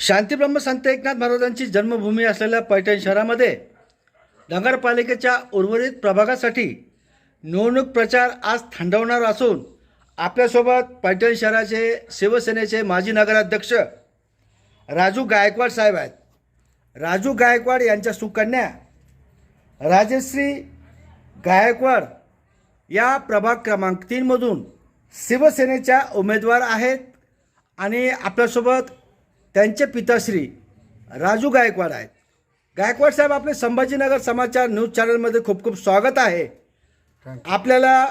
शांतीब्रह्म संत एकनाथ महाराजांची जन्मभूमी असलेल्या पैठण शहरामध्ये नगरपालिकेच्या उर्वरित प्रभागासाठी निवडणूक प्रचार आज थंडवणार असून आपल्यासोबत पैठण शहराचे शिवसेनेचे माजी नगराध्यक्ष राजू गायकवाड साहेब आहेत. राजू गायकवाड यांच्या सुकन्या राजश्री गायकवाड या प्रभाग क्रमांक तीनमधून शिवसेनेच्या उमेदवार आहेत आणि आपल्यासोबत त्यांचे पिताश्री राजू गायकवाड आहेत. गायकवाड साहेब आपले संभाजीनगर समाचार न्यूज चॅनलमध्ये खूप खूप स्वागत आहे. आपल्याला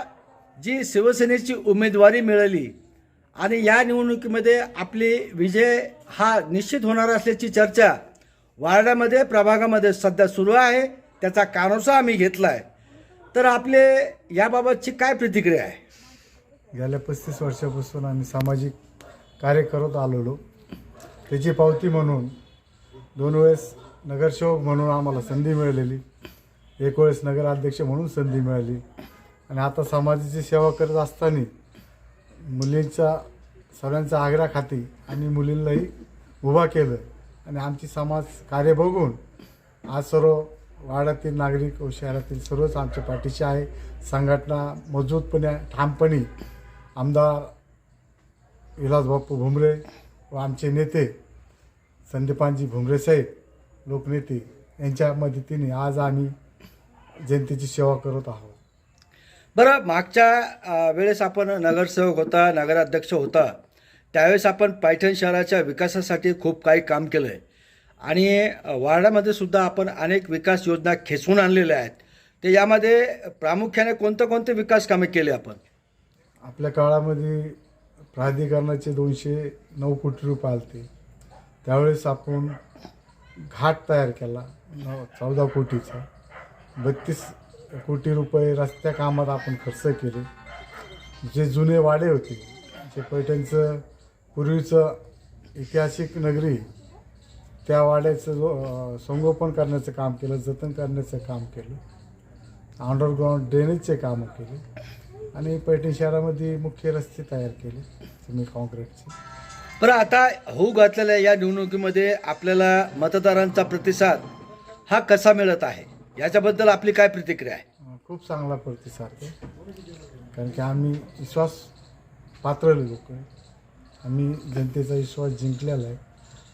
जी शिवसेनेची उमेदवारी मिळाली आणि या निवडणुकीमध्ये आपली विजय हा निश्चित होणार असल्याची चर्चा वार्डामध्ये प्रभागामध्ये सध्या सुरू आहे. त्याचा कानोसा आम्ही घेतला आहे तर आपले याबाबतची काय प्रतिक्रिया आहे? गेल्या पस्तीस वर्षापासून आम्ही सामाजिक कार्य करत आलेलो. त्याची पावती म्हणून दोन वेळेस नगरसेवक म्हणून आम्हाला संधी मिळालेली. एक वेळेस नगराध्यक्ष म्हणून संधी मिळाली. आणि आता समाजाची सेवा करत असताना मुलींच्या सगळ्यांचा आग्रह खाती आणि मुलींनाही उभा केलं. आणि आमची समाज कार्य बघून आज सर्व वाड्यातील नागरिक व शहरातील सर्वच आमच्या पाठीशी आहे. संघटना मजबूतपणे ठामपणे आमदार विलासबापू भुमरे व आमचे नेते संदीपानजी भुमरे साहेब लोकनेते यांच्या मदतीने आज आम्ही जनतेची सेवा करत आहोत. बरं मागच्या वेळेस आपण नगरसेवक होता नगराध्यक्ष होता. त्यावेळेस आपण पैठण शहराच्या विकासासाठी खूप काही काम केलं आहे आणि वार्डामध्ये सुद्धा आपण अनेक विकास योजना खेचून आणलेल्या आहेत. ते यामध्ये प्रामुख्याने कोणते कोणते विकास कामे केले आपण? आपल्या काळामध्ये प्राधिकरणाचे दोनशे नऊ कोटी रुपये आलते. त्यावेळेस आपण घाट तयार केला नऊ चौदा कोटीचा. बत्तीस कोटी रुपये रस्त्या कामात आपण खर्च केले. जे जुने वाडे होते जे पैठणचं पूर्वीचं ऐतिहासिक नगरी त्या वाड्याचं जो संगोपन करण्याचं काम केलं जतन करण्याचं काम केलं. अंडरग्राऊंड ड्रेनेजचे कामं केले. आणि पैठण शहरामध्ये मुख्य रस्ते तयार केले सिमेंट कॉन्क्रीटचे बरं आता होऊ घातलेल्या या निवडणुकीमध्ये आपल्याला मतदारांचा प्रतिसाद हा कसा मिळत आहे? याच्याबद्दल आपली काय प्रतिक्रिया आहे? खूप चांगला प्रतिसाद आहे. कारण की आम्ही विश्वास पात्र लोक आम्ही जनतेचा विश्वास जिंकलेला आहे.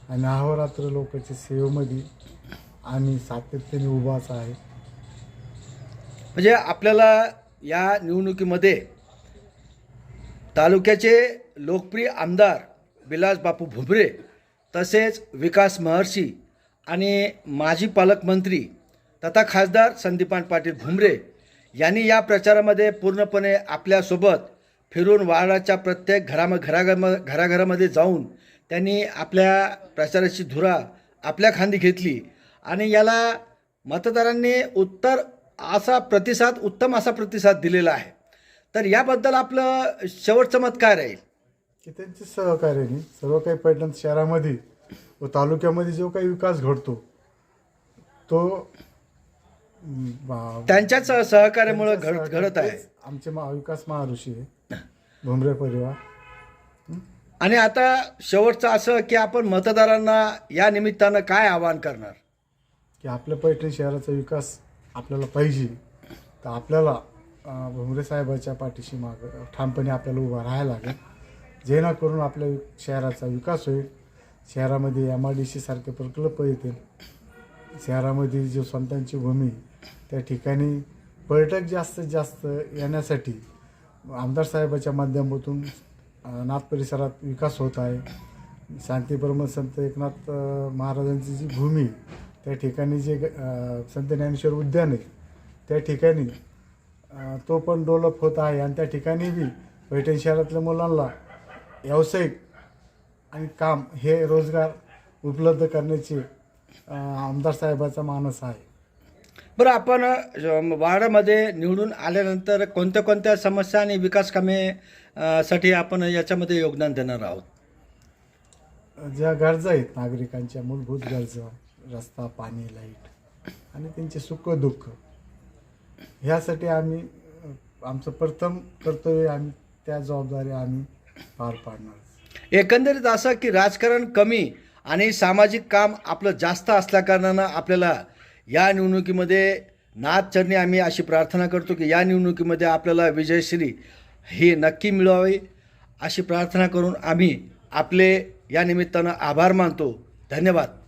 आणि अहोरात्र लोकांच्या सेवेमध्ये आम्ही सातत्याने उभाच आहे म्हणजे आपल्याला या निवडणुकीमध्ये तालुक्याचे लोकप्रिय आमदार विलास बापू भुबरे तसेच विकास महर्षी आणि माजी पालकमंत्री तथा खासदार संदीपान पाटील भुमरे यांनी या प्रचारामध्ये पूर्णपणे आपल्यासोबत फिरून वाडाच्या प्रत्येक घराम घराघम घराघरामध्ये जाऊन त्यांनी आपल्या प्रचाराची धुरा आपल्या खांदी घेतली आणि याला मतदारांनी उत्तर असा प्रतिसाद उत्तम असा प्रतिसाद दिलेला आहे. तर याबद्दल आपलं शेवटचं मत काय राहील? की त्यांचे सहकार्याने सर्व काही पैठण शहरामध्ये व तालुक्यामध्ये जो काही विकास घडतो तो त्यांच्याच सहकार्यामुळे घड घडत आहे. आमचे मा विकास महाऋषी आहे. भुमरे परिवार. आणि आता शेवटचं असं की आपण मतदारांना या निमित्तानं काय आवाहन करणार? की आपल्या पैठण शहराचा विकास आपल्याला पाहिजे तर आपल्याला भुमरे साहेबाच्या पाठीशी माग ठामपणे आपल्याला उभा राहायला लागेल जेणेकरून आपल्या शहराचा विकास होईल. शहरामध्ये एम आय डी सी सारखे प्रकल्प येतील. शहरामध्ये जो संतांची भूमी त्या ठिकाणी पर्यटक जास्तीत जास्त येण्यासाठी आमदार साहेबाच्या माध्यमातून नाथ परिसरात विकास होत आहे. शांतीपरम संत एकनाथ महाराजांची जी भूमी त्या ठिकाणी जे संत ज्ञानेश्वर उद्यान आहे त्या ठिकाणी तो पण डेव्हलप होत आहे आणि त्या ठिकाणी बी पैठण शहरातल्या मुलांना व्यावसायिक आणि काम हे रोजगार उपलब्ध करण्याचे आमदार साहेबाचा मानस आहे. बरं आपण अ, वार्डामध्ये निवडून आल्यानंतर कोणत्या कोणत्या समस्या आणि विकास कामे साठी आपण याच्यामध्ये योगदान देणार आहोत? ज्या गरजा आहेत नागरिकांच्या मूलभूत गरजा. रस्ता पाणी लाइट आणि त्यांचे सुख दुःख. ह्यासाठी आम्ही आमचं प्रथम कर्तव्य आम्ही त्या जबाबदारी आम्ही पार पाडणार. एकंदरीत असं की राजकारण कमी आणि सामाजिक काम आपलं जास्त असल्याकारणानं आपल्याला या निवडणुकीमध्ये नाथचरणी आम्ही अशी प्रार्थना करतो की या निवडणुकीमध्ये आपल्याला विजयश्री ही नक्की मिळवावी अशी प्रार्थना करून आम्ही आपले या निमित्तानं आभार मानतो. धन्यवाद.